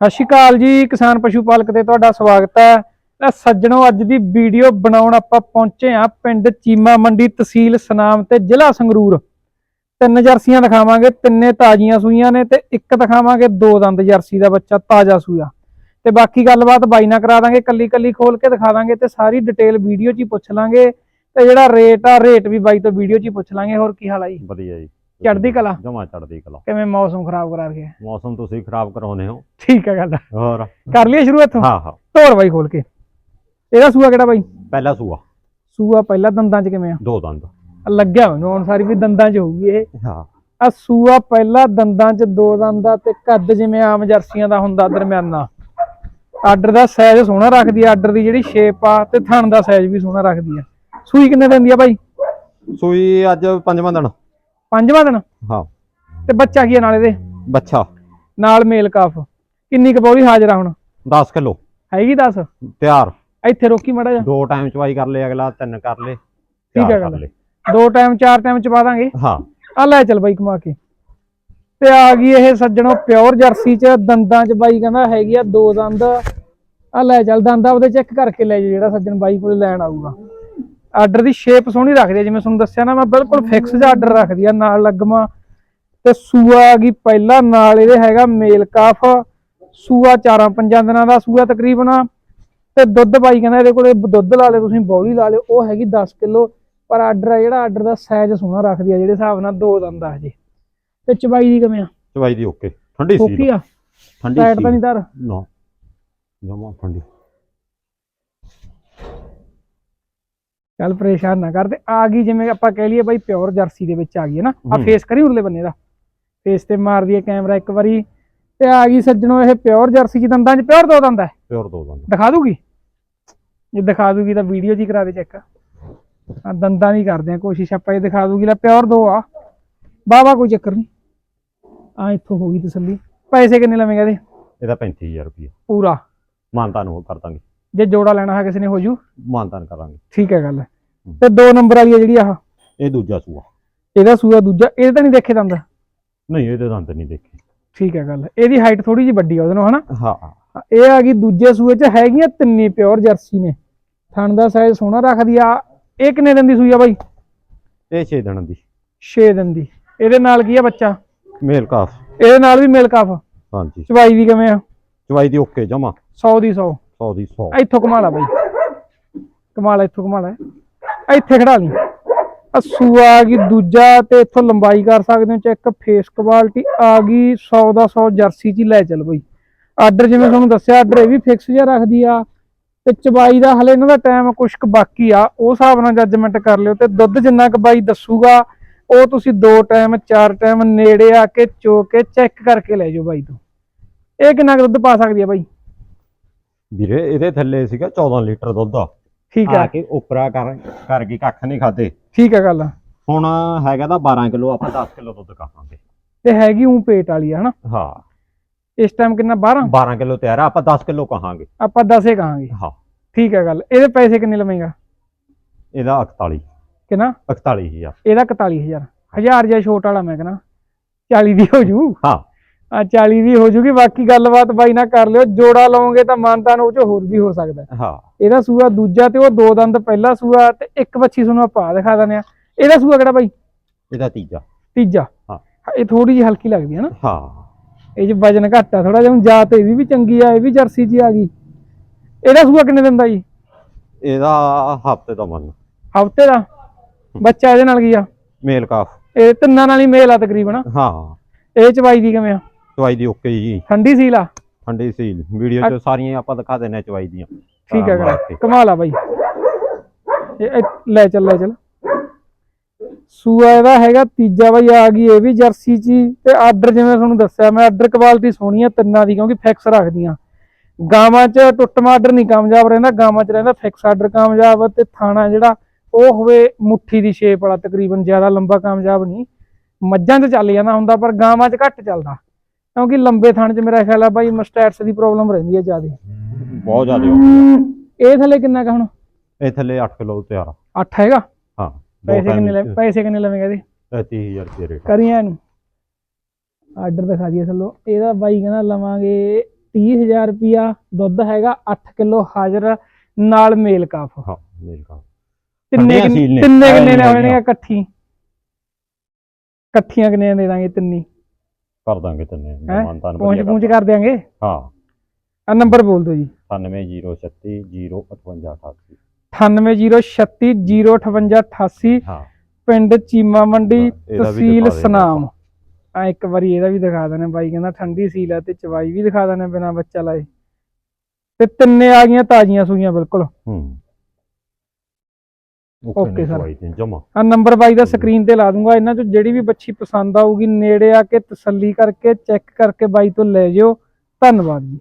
ਸਤਿ ਸ਼੍ਰੀ ਅਕਾਲ ਜੀ, ਕਿਸਾਨ ਪਸ਼ੂ ਪਾਲਕ ਤੇ ਤੁਹਾਡਾ ਸਵਾਗਤ ਹੈ। ਤਾਂ ਸੱਜਣੋ, ਅੱਜ ਦੀ ਵੀਡੀਓ ਬਣਾਉਣ ਆਪਾਂ ਪਹੁੰਚੇ ਆ ਪਿੰਡ ਚੀਮਾ ਮੰਡੀ ਤਹਿਸੀਲ ਸਨਾਮ ਤੇ ਜ਼ਿਲ੍ਹਾ ਸੰਗਰੂਰ। ਤਿੰਨ ਜਰਸੀਆਂ ਦਿਖਾਵਾਂਗੇ, ਤਿੰਨੇ ਤਾਜ਼ੀਆਂ ਸੂਈਆਂ ਨੇ ਤੇ ਇੱਕ ਦਿਖਾਵਾਂਗੇ ਦੋ ਦੰਦ ਜਰਸੀ ਦਾ ਬੱਚਾ, ਤਾਜ਼ਾ ਸੂਆ। ਤੇ ਬਾਕੀ ਗੱਲਬਾਤ ਬਾਈ ਨਾਲ ਕਰਾ ਦਾਂਗੇ ਕੱਲੀ ਕੱਲੀ ਖੋਲ ਕੇ ਦਿਖਾ ਦਾਂਗੇ ਤੇ ਸਾਰੀ ਡਿਟੇਲ ਵੀਡੀਓ 'ਚ ਹੀ ਪੁੱਛ ਲਾਂਗੇ। ਤੇ ਜਿਹੜਾ ਰੇਟ ਆ, ਰੇਟ ਵੀ ਬਾਈ ਤੋਂ ਵੀਡੀਓ 'ਚ ਹੀ ਪੁੱਛ ਲਾਂਗੇ, ਹੋਰ ਕੀ ਹਾਲ ਆ ਜੀ? ਵਧੀਆ ਜੀ। ਚੜ੍ਹਦੀ ਕਲਾ? ਜਮਾ ਚੜਦੀ ਕਲਾ। ਕਿਵੇਂ ਮੌਸਮ ਖਰਾਬ ਕਰਾ ਰਿਹਾ ਮੌਸਮ ਤੁਸੀਂ ਖਰਾਬ ਕਰਾਉਨੇ ਹੋ। ਠੀਕ ਹੈ ਗੱਲ। ਹੋਰ? ਕਰ ਲਈਏ ਸ਼ੁਰੂ ਇੱਥੋਂ? ਹਾਂ ਹਾਂ। ਢੋਲ ਬਾਈ ਖੋਲ ਕੇ। ਇਹਦਾ ਸੂਆ ਕਿਹੜਾ ਬਾਈ? ਪਹਿਲਾ ਸੂਆ। ਸੂਆ ਪਹਿਲਾਂ ਦੰਦਾਂ 'ਚ ਕਿਵੇਂ ਆ? ਦੋ ਦੰਦ। ਲੱਗਿਆ ਮੈਨੂੰ ਹੁਣ ਸਾਰੀ ਵੀ ਦੰਦਾਂ 'ਚ ਹੋਊਗੀ ਇਹ। ਹਾਂ। ਆ ਸੂਆ ਪਹਿਲਾਂ ਦੰਦਾਂ 'ਚ ਦੋ ਦੰਦਾਂ ਤੇ ਕੱਦ ਜਿਵੇਂ ਆਮ ਜਰਸੀਆਂ ਦਾ ਹੁੰਦਾ ਦਰਮਿਆਨਾ। ਆਰਡਰ ਦਾ ਸਾਈਜ਼ ਸੋਹਣਾ ਰੱਖਦੀ ਆ ਆਰਡਰ ਦੀ ਜਿਹੜੀ ਸ਼ੇਪ ਆ ਤੇ ਥਣ ਦਾ ਸਾਈਜ਼ ਵੀ ਸੋਹਣਾ ਰੱਖਦੀ ਆ। ਸੂਈ ਕਿੰਨੇ ਦਿੰਦੀ ਆ ਬਾਈ? ਸੂਈ ਅੱਜ ਪੰਜਵਾਂ ਦਿਨ। ਪੰਜਵਾਂ ਦਿਨ? ਹਾਂ। ਤੇ ਬੱਚਾ ਕੀ ਆ ਨਾਲ ਇਹਦੇ? ਬੱਚਾ। ਨਾਲ ਮੇਲ ਕਾਫ। ਕਿੰਨੀ ਕੁ ਪੌੜੀ ਹਾਜ਼ਰ ਆ ਹੁਣ? 10 ਕਿਲੋ। ਹੈਗੀ ਦੱਸ? ਤਿਆਰ। ਇੱਥੇ ਰੋਕੀ ਮੜਾ ਜਾ ਦੋ ਟਾਈਮ ਚਵਾਈ ਕਰ ਲੈ ਅਗਲਾ ਤਿੰਨ ਕਰ ਲੈ ਠੀਕ ਹੈ ਗੱਲ। ਕਰ ਲੈ ਦੋ ਟਾਈਮ ਚਾਰ ਟਾਈਮ ਚ ਪਾ ਦਾਂਗੇ? ਹਾਂ। ਆ ਲੈ ਚੱਲ ਬਾਈ ਕਮਾ ਕੇ। ਤੇ ਆ ਗਈ ਇਹ ਸੱਜਣੋ ਪਿਓਰ ਜਰਸੀ ਚ ਦੰਦਾਂ ਚ ਬਾਈ ਕਹਿੰਦਾ ਹੈਗੀ ਆ ਦੋ ਦੰਦ। ਆ ਲੈ ਚੱਲ ਦੰਦ ਆਪਦੇ ਚੈੱਕ ਕਰਕੇ ਲੈ ਜਿਹੜਾ ਸੱਜਣ ਬਾਈ ਕੋਲੇ ਲੈਣ ਆਊਗਾ। ਆਰਡਰ ਦੀ ਸ਼ੇਪ ਸੋਹਣੀ ਰੱਖਦੀ ਆ ਜਿਵੇਂ ਤੁਹਾਨੂੰ ਦੱਸਿਆ ਨਾ ਮੈਂ ਬਿਲਕੁਲ ਫਿਕਸ ਜਿਹਾ ਆਰਡਰ ਰੱਖਦੀ ਆ ਨਾਲ ਲੱਗਮਾ। ਤੇ ਸੂਆ ਆ ਗਈ ਪਹਿਲਾ ਨਾਲ ਇਹਦੇ ਹੈਗਾ ਮੇਲ ਕਾਫ। ਸੂਆ ਚਾਰਾਂ ਪੰਜਾਂ ਦਿਨਾਂ ਦਾ ਸੂਆ ਤਕਰੀਬਨ। ਤੇ ਦੁੱਧ ਬਾਈ ਕਹਿੰਦਾ ਇਹਦੇ ਕੋਲੇ ਦੁੱਧ ਲਾ ਲਿਓ ਤੁਸੀਂ ਬੌਲੀ ਲਾ ਲਿਓ ਉਹ ਹੈਗੀ 10 ਕਿਲੋ। ਪਰ ਆਰਡਰ ਆ ਜਿਹੜਾ ਆਰਡਰ ਦਾ ਸਾਈਜ਼ ਸੋਹਣਾ ਰੱਖਦੀ ਆ ਜਿਹੜੇ ਹਿਸਾਬ ਨਾਲ ਦੋ ਦੰਦ ਆ ਹਜੇ। ਤੇ ਚਬਾਈ ਦੀ ਕਿਵੇਂ ਆ? ਚਵਾਈ ਦੀ ਓਕੇ। ਠੰਡੀ ਸੀ ਆ? ਠੰਡੀ ਤਾਂ ਸੀ। ਨਹੀਂ ਨਾ। ਜਮਾ ਠੰਡੀ। ਚੱਲ ਪਰੇਸ਼ਾਨ ਨਾ ਕਰ ਤੇ ਆ ਗਈ ਜਿਵੇਂ ਆਪਾਂ ਕਹਿ ਲਈਏ ਬਾਈ ਪਿਓਰ ਜਰਸੀ ਦੇ ਵਿੱਚ ਆ ਗਈ ਹੈ ਨਾ ਆ ਹੂੰ। ਫੇਸ ਕਰੀ ਉਰਲੇ ਬੰਨੇ ਦਾ। ਫੇਸ ਤੇ ਮਾਰ ਦਈਏ ਕੈਮਰਾ ਇੱਕ ਵਾਰੀ ਤੇ ਆ ਗਈ ਸੱਜਣੋ ਇਹ ਪਿਓਰ ਜਰਸੀ ਚ ਦੰਦਾਂ 'ਚ ਪਿਓਰ ਦੋ ਦੰਦ ਹੈ। ਪਿਓਰ ਦੋ ਦੰਦ। ਦਿਖਾ ਦੂਗੀ? ਜੇ ਦਿਖਾ ਦੂਗੀ ਤਾਂ ਵੀਡੀਓ 'ਚ ਹੀ ਕਰਾ ਦੇ ਚੈੱਕ ਆ ਦੰਦਾਂ ਦੀ ਕਰਦੇ ਆ ਕੋਸ਼ਿਸ਼ ਆਪਾਂ ਇਹ ਦਿਖਾ ਦੂਗੀ ਲੈ ਪਿਓਰ ਦੋ ਆ। ਵਾਹ ਕੋਈ ਚੱਕਰ ਨਹੀਂ। ਆ ਇੱਥੋਂ ਹੋ ਗਈ ਤਸੱਲੀ। ਪੈਸੇ ਕਿੰਨੇ ਲਵੇਂਗਾ ਇਹਦੇ? ਇਹਦਾ 35000 ਰੁਪਏ ਪੂਰਾ। ਮਾਨਤਾ ਨੂੰ ਕਰ ਦਾਂਗੇ। ਜੇ ਜੋੜਾ ਲੈਣਾ ਹੈ ਕਿਸੇ ਨੇ ਹੋ ਜੂ? ਮਾਨਤਾ ਕਰਾਂਗੇ। ਠੀਕ ਹੈ ਗੱਲ। ਤੇ ਦੋ ਨੰਬਰ ਵਾਲੀ ਜਿਹੜੀ ਆਹ? ਇਹ ਦੂਜਾ ਸੂਆ। ਇਹਦਾ ਸੂਆ ਦੂਜਾ ਇਹ ਤਾਂ ਨਹੀਂ ਦੇਖੇ ਦੰਦ? ਨਹੀਂ ਇਹਦੇ ਦੰਦ ਨਹੀਂ ਦੇਖੇ। ਠੀਕ ਹੈ ਗੱਲ। ਇਹਦੀ ਹਾਈਟ ਥੋੜੀ ਜਿਹੀ ਵੱਡੀ ਆ ਉਹਦੇ ਨਾਲੋਂ ਹਨਾ? ਹਾਂ ਇਹ ਆ ਗਈ ਦੂਜੇ ਸੂਏ 'ਚ ਹੈਗੀਆਂ ਤਿੰਨੀ ਪਿਓਰ ਜਰਸੀ ਨੇ। ਥਣ ਦਾ ਸਾਈਜ਼ ਸੋਹਣਾ ਰੱਖਦੀ ਆ। ਇਹ ਕਿੰਨੇ ਦਿਨ ਦੀ ਸੂਈ ਆ ਬਾਈ? ਇਹ 6 ਦਿਨ ਦੀ। 6 ਦਿਨ ਦੀ। ਇਹਦੇ ਨਾਲ ਕੀ ਆ ਬੱਚਾ? ਮੇਲ ਕਾਫ। ਇਹਦੇ ਨਾਲ ਵੀ ਮੇਲ ਕਾਫ। ਹਾਂਜੀ। ਚਵਾਈ ਦੀ ਕਿਵੇਂ ਆ? ਚਵਾਈ ਦੀ ਓਕੇ ਜਮਾ। 100 ਦੀ 100 100 ਦੀ 100 ਇੱਥੋਂ ਕਮਾ ਬਾਈ। ਕਮਾ ਇੱਥੋਂ ਕਮਾ ਇੱਥੇ ਖੜਾ ਲਈ ਆ ਸੂਆ ਆ ਗਈ, ਦੂਜਾ ਤੇ ਇੱਥੋਂ ਲੰਬਾਈ ਕਰ ਸਕਦੇ ਹੋ, ਚੈੱਕ। ਫੇਸ ਕੁਆਲਿਟੀ ਆ ਗਈ 100 ਦਾ 100 ਜਰਸੀ ਚ ਹੀ ਲੈ ਚੱਲ ਬਈ। ਆਰਡਰ ਜਿਵੇਂ ਤੁਹਾਨੂੰ ਦੱਸਿਆ, ਆਰਡਰ ਇਹ ਵੀ ਫਿਕਸ ਜਿਹਾ ਰੱਖਦੀ ਆ। ਤੇ ਚਬਾਈ ਦਾ ਹਲੇ ਇਹਨਾਂ ਦਾ ਟਾਈਮ ਕੁਛ ਕੁ ਬਾਕੀ ਆ। ਉਹ ਹਿਸਾਬ ਨਾਲ ਜੱਜਮੈਂਟ ਕਰ ਲਿਓ ਤੇ ਦੁੱਧ ਜਿੰਨਾ ਕੁ ਬਾਈ ਦੱਸੂਗਾ, ਉਹ ਤੁਸੀਂ ਦੋ ਟਾਈਮ ਚਾਰ ਟਾਈਮ ਨੇੜੇ ਆ ਕੇ ਚੋ ਕੇ ਚੈੱਕ ਕਰਕੇ ਲੈ ਜਾਓ ਬਾਈ ਤੋਂ। ਇਹ ਕਿੰਨਾ ਕੁ ਦੁੱਧ ਪਾ ਸਕਦੀ ਆ ਬਾਈ? ਵੀਰੇ ਇਹਦੇ ਥੱਲੇ ਸੀਗਾ 14 ਲੀਟਰ ਦੁੱਧ ਆ। ਠੀਕ ਆ। ਆ ਕੇ ਉਪਰਾ ਕਰ ਕਰ ਗਈ ਕੱਖ ਨਹੀਂ ਖਾਦੇ ਠੀਕ ਆ ਗੱਲ। ਹੁਣ ਹੈਗਾ ਤਾਂ 12 ਕਿਲੋ ਆਪਾਂ 10 ਕਿਲੋ ਦੁੱਧ ਕਾਹਾਂਗੇ। ਤੇ ਹੈਗੀ ਉਂ ਪੇਟ ਵਾਲੀ ਆ ਹਨਾ? ਹਾਂ। ਇਸ ਟਾਈਮ ਕਿੰਨਾ 12 12 ਕਿਲੋ ਤਿਆਰ ਆ ਆਪਾਂ 10 ਕਿਲੋ ਕਹਾਂਗੇ। ਆਪਾਂ 10 ਹੀ ਕਹਾਂਗੇ। ਹਾਂ। ਠੀਕ ਹੈ ਗੱਲ। ਇਹਦੇ ਪੈਸੇ ਕਿੰਨੇ ਲਵੇਂਗਾ? ਇਹਦਾ 41 ਕਿੰਨਾ? 41000 ਇਹਦਾ 41000 ਹਜ਼ਾਰ। ਜਿਹਾ ਛੋਟ ਵਾਲਾ ਮੈਂ ਕਹਿੰਦਾ 40 ਦੀ ਹੋ ਜੂ। ਹਾਂ। ਆ 40 ਦੀ ਹੋ ਜੂਗੀ ਬਾਕੀ ਗੱਲਬਾਤ ਬਾਈ ਨਾ ਕਰ ਲਿਓ ਜੋੜਾ ਲਓਗੇ ਤਾਂ ਮਾਨਤਾਨ ਉਹ ਚ ਹੋਰ ਵੀ ਹੋ ਸਕਦਾ ਹੈ। ਇਹਦਾ ਸੂਆ ਦੂਜਾ ਤੇ ਉਹ ਦੋ ਦੰਦ ਪਹਿਲਾ ਸੂਆ ਤੇ ਇੱਕ ਬੱਚੀ ਤੁਹਾਨੂੰ ਆਪਾਂ ਦਿਖਾ ਦਿੰਦੇ ਆ ਇਹਦਾ ਸੂਆ ਕਿਹੜਾ ਬਾਈ? ਇਹਦਾ ਤੀਜਾ। ਤੀਜਾ। ਹਾਂ। ਇਹ ਥੋੜੀ ਜਿਹੀ ਹਲਕੀ ਲੱਗਦੀ ਹੈ ਨਾ। ਹਾਂ। ਇਹ ਚ ਵਜਨ ਘੱਟ ਆ ਥੋੜਾ ਜਿਹਾ ਹੁਣ ਜਾਤ ਇਹਦੀ ਵੀ ਚੰਗੀ ਆ ਇਹ ਵੀ ਜਰਸੀ ਜੀ ਆ ਗਈ। ਇਹਦਾ ਸੂਆ ਕਿੰਨੇ ਦਿਨ ਦਾ ਜੀ? ਇਹਦਾ ਹਫ਼ਤੇ ਦਾ ਮੰਨ ਹਫ਼ਤੇ ਦਾ? ਬੱਚਾ ਇਹਦੇ ਨਾਲ ਕੀ ਆ? ਮੇਲ ਕਾਫ। ਇਹ ਤਿੰਨਾਂ ਨਾਲ ਹੀ ਮੇਲ ਆ ਤਕਰੀਬਨ। ਹਾਂ। ਇਹ ਚਵਾਈ ਦੀ ਕਿਵੇਂ ਆ? ਚਵਾਈ ਦੀ ਓਕੇ ਜੀ। ਠੰਡੀ ਸੀਲ ਆ? ਠੰਡੀ ਸੀਲ। ਵੀਡੀਓ 'ਚ ਸਾਰੀਆਂ ਆਪਾਂ ਦਿਖਾ ਦਿੰਨੇ ਚਵਾਈ ਦੀਆਂ। ਠੀਕ ਹੈ। ਕਮਾਲ ਆ ਬਾਈ। ਇਹ ਲੈ ਚੱਲ ਲੈ ਚੱਲ। ਸੂਆ ਇਹਦਾ ਹੈਗਾ ਤੀਜਾ ਬਾਈ ਆ ਗਈ ਇਹ ਵੀ ਜਰਸੀ ਚ ਹੀ। ਤੇ ਆਰਡਰ ਜਿਵੇਂ ਤੁਹਾਨੂੰ ਦੱਸਿਆ ਮੈਂ ਆਰਡਰ ਕੁਆਲਿਟੀ ਸੋਹਣੀ ਆ ਤਿੰਨਾਂ ਦੀ ਕਿਉਂਕਿ ਫਿਕਸ ਰੱਖਦੀਆਂ। ਗਾਵਾਂ ਚ ਟੁੱਟਮਾ ਆਰਡਰ ਨਹੀਂ ਕਾਮਯਾਬ ਰਹਿੰਦਾ ਗਾਵਾਂ ਚ ਰਹਿੰਦਾ ਫਿਕਸ ਆਰਡਰ ਕਾਮਯਾਬ। ਤੇ ਥਾਣਾ ਜਿਹੜਾ ਉਹ ਹੋਵੇ ਮੁੱਠੀ ਦੀ ਸ਼ੇਪ ਵਾਲਾ ਤਕਰੀਬਨ ਜ਼ਿਆਦਾ ਲੰਬਾ ਕਾਮਯਾਬ ਨਹੀਂ। ਮੱਝਾਂ 'ਚ ਚੱਲ ਜਾਂਦਾ ਹੁੰਦਾ ਪਰ ਗਾਵਾਂ 'ਚ ਘੱਟ ਚੱਲਦਾ। ਕਿਉਂਕਿ ਲੰਬੇ ਥਣ 'ਚ ਮੇਰਾ ਖਿਆਲ ਆ ਬਾਈ ਮਸਟੈਟਸ ਦੀ ਪ੍ਰੋਬਲਮ ਰਹਿੰਦੀ ਹੈ ਜ਼ਿਆਦਾ। ਬਹੁਤ ਜ਼ਿਆਦਾ ਹੋ ਗਿਆ ਇਹ ਥੱਲੇ ਕਿੰਨਾ ਕਾ ਹੁਣ? ਇਹ ਥੱਲੇ 8 ਕਿਲੋ ਤਿਆਰ ਆ। 8 ਹੈਗਾ? ਹਾਂ ਪੈਸੇ ਕਿੰਨੇ ਲੈ ਪੈਸੇ ਕਿੰਨੇ ਲਵੇਂਗਾ ਇਹਦੇ? 30000 ਰੁਪਏ ਰੇਟ ਕਰੀਆਂ ਇਹਨੂੰ। ਆਰਡਰ ਦਿਖਾ ਦਈਏ ਥੱਲੋਂ। ਇਹਦਾ ਬਾਈ ਕਹਿੰਦਾ ਲਵਾਂਗੇ 30000 ਰੁਪਿਆ ਦੁੱਧ ਹੈਗਾ 8 ਕਿਲੋ ਹਾਜ਼ਰ। ਨਾਲ ਮੇਲ ਕਾਫ। ਹਾਂ ਮੇਲ ਕਾ ਤਿੰਨੇ ਸੀਲ ਨੇ, ਤਿੰਨੇ ਕਿੰਨੇ ਨੀ ਨੇ। ਹੋਣੀਆਂ ਇਕੱਠੀ ਇਕੱਠੀਆਂ ਕਿੰਨੇ ਦੇ ਦਾਂਗੇ ਤਿੰਨੀ? ਕਰ ਦਾਂਗੇ ਤੈਨੇ ਹੈਂ? ਮਾਨਤਾਨ ਪਹੁੰਚ ਪਹੁੰਚ ਕਰ ਦਿਆਂਗੇ? ਹਾਂ। ਆ ਨੰਬਰ ਬੋਲ ਦਿਓ ਜੀ। 98036 05888 9806305888 ਹਾਂ। ਪਿੰਡ ਚੀਮਾ ਮੰਡੀ ਇਹਦਾ ਵੀ ਤਹਿਸੀਲ ਦਿਖਾ ਸਨਾਮ। ਆ ਇੱਕ ਵਾਰੀ ਇਹਦਾ ਵੀ ਦਿਖਾ ਦੇਣਾ ਬਾਈ ਕਹਿੰਦਾ ਠੰਡੀ ਸੀਲ ਆ ਤੇ ਚਵਾਈ ਵੀ ਦਿਖਾ ਦੇਣਾ ਬਿਨਾ ਬੱਚਾ ਲਾਏ। ਤੇ ਤਿੰਨੇ ਆ ਗਈਆਂ ਤਾਜ਼ੀਆਂ ਸੂਈਆਂ ਬਿਲਕੁਲ। ਹੂੰ। Sir. ਸਰ ਜਮਾ। ਆ ਨੰਬਰ ਬਾਈ ਦਾ ਸਕਰੀਨ ਤੇ ਲਾ ਦੂੰਗਾ। ਇਹਨਾਂ ਚੋਂ ਜਿਹੜੀ ਵੀ ਬੱਚੀ ਪਸੰਦ ਆਊਗੀ ਨੇੜੇ ਆ ਕੇ ਤਸੱਲੀ ਕਰਕੇ ਚੈੱਕ ਕਰਕੇ ਬਾਈ ਤੋਂ ਲੈ ਜਿਓ। ਧੰਨਵਾਦ ਜੀ।